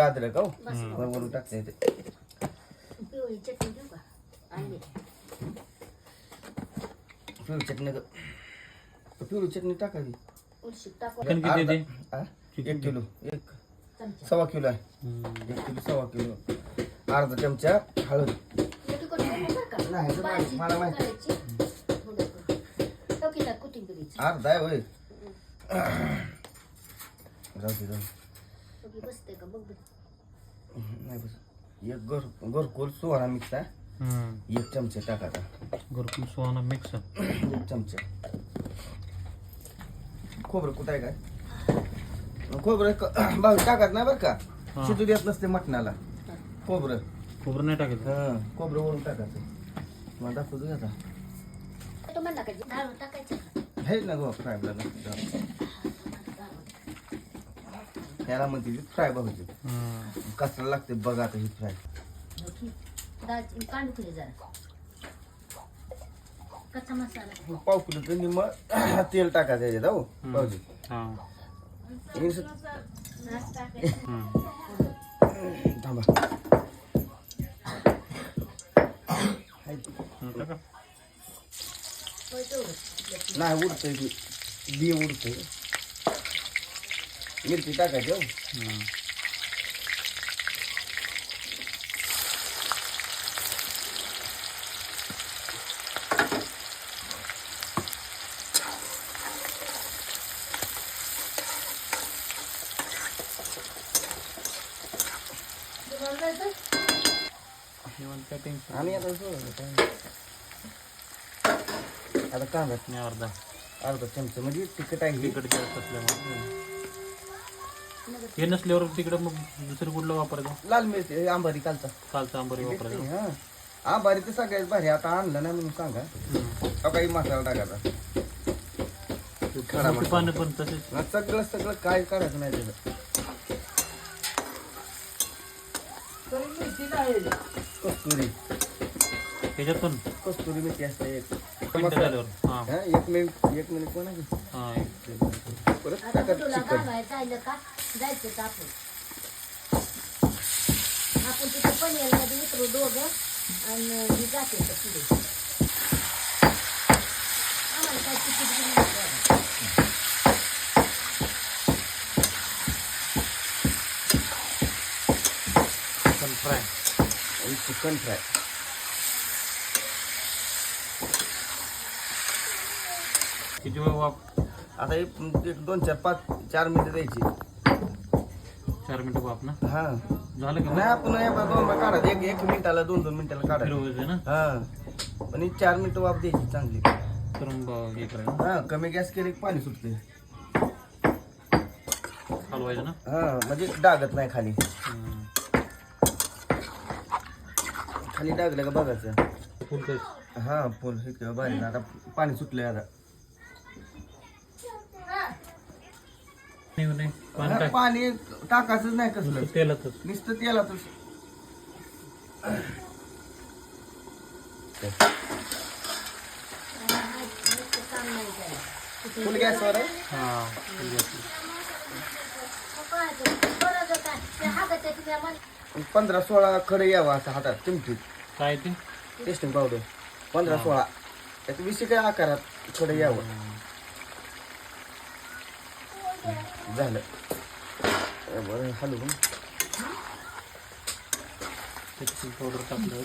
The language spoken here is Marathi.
अद्रक हो वरून टाकते येते पिवळी चटणी देऊ का आणली पिवळी चटणी ग- पिवळी चटणी टाकावी उलशी टाकू चिकन किती ते अर्धा- हा? एक किलो एक चमचा सव्वा किलो आहे. एक किलो सव्वा किलो अर्धा चमचा हळद मोठी कोणी नको बरं का? नाही, तर भाजी मला माहिती. करायची. थोडं थोडं. टोकीला कोथिंबिरीची. अर्धा आहे होय जाऊ दे जाऊ दे. टोकी बसते का बघ बरं. नाही बस. एक घर घरकुल सुहाणा मिक्स आहे. एक चमचा टाकायचा. घरकुल सुहाना मिक्स एक चमचा. खोबरं कुठं आहे काय? खोबरं क- भाऊ टाकत नाही बरं का. शिजू देत नसते मटणाला. खोबरं. खोबरं नाही टाकायचं हा खोबरं वरून टाकायचं. मला दाखवतो टाकायचं? हे ना गो फ्राय ह्याला म्हणते फ्राय भाऊची हम्म. कसला लागते बघा आता ही फ्राय डाळ कांदू केली जरा कच्चा मसाला पाव किलो तेल टाकायचं याच्यात हो भाऊजी हा. हे स- नाच टाकायचं. हम्म. थांबा हाय ते. हम्म, टाका. होय तेवढं. नाही उडतंय बी उडतंय मिरची टाकायची हो. आणि आता सोडायचं काय. आता कांदा. अर्धा. अर्धा चमचा. म्हणजे तिखट आहे. तिकडे जास्त असल्यामुळे. हे नसल्यावर तिकडं मग दुसरं कुठलं वापरायचं? लाल मिरची आंबारी कालचा. कालचं आंबरी वापरायचं. हा. आंबारी तर सगळ्यात भारी आता आणलं नाही म्हणून सांगा. अहो, काही मसाला टाकायचा. पानं पण तसेच. मग सगळं सगळं काय करायचं नाही त्याचं. कस्तुरी. त्याच्यात पण? कस्तुरी मिरची असते एक. मिनिटं झाल्यावर. हा हा, एक मिनिट एक मिनिट कोणा हा एक- परत आता टाका कुठला चिकन. घालवायचं जायलं का? जायचं का आपण? आपण तिथे पनीरमध्ये उतरू दोघं आणि ही जाते तर पुढे. आम्हाला काय तिकीट नाही. चिकन फ्राय चिकन फ्राय किती वेळ वाप आता हे एक दोन चार पाच चार मिनिटं द्यायची. चार मिनिटं वाप ना. हा. झालं का? नाही आपण दोन काढायचं एक एक मिनिटाला दोन दोन मिनिटाला फिरवायचं ना. हा. पण ही चार मिनिटं वाफ द्यायची चांगली. तर मग हे करायचं हा कमी गॅस केले की पाणी सुटते हलवायचं ना? हा म्हणजे डागत नाही खाली. हम्म. खाली डागलं का बघायचं? फुल कस हा फुल इतकं भारी. आता पाणी सुटलंय आता. नाही पाणी टाक. पाणी नाही कसलं. तेलातच नुसतं तेलातच नुसतं करायचं. फुल गॅसवर आहे? हा पंधरा सोळा खडे यावं असं हातात चिमटीत. काय ते? टेस्टिंग पावडर पंधरा सोळा. त्यात वीस काय आकारात खडे यावं. झालं ए, बरं हलवून त्याची पावडर टाकलं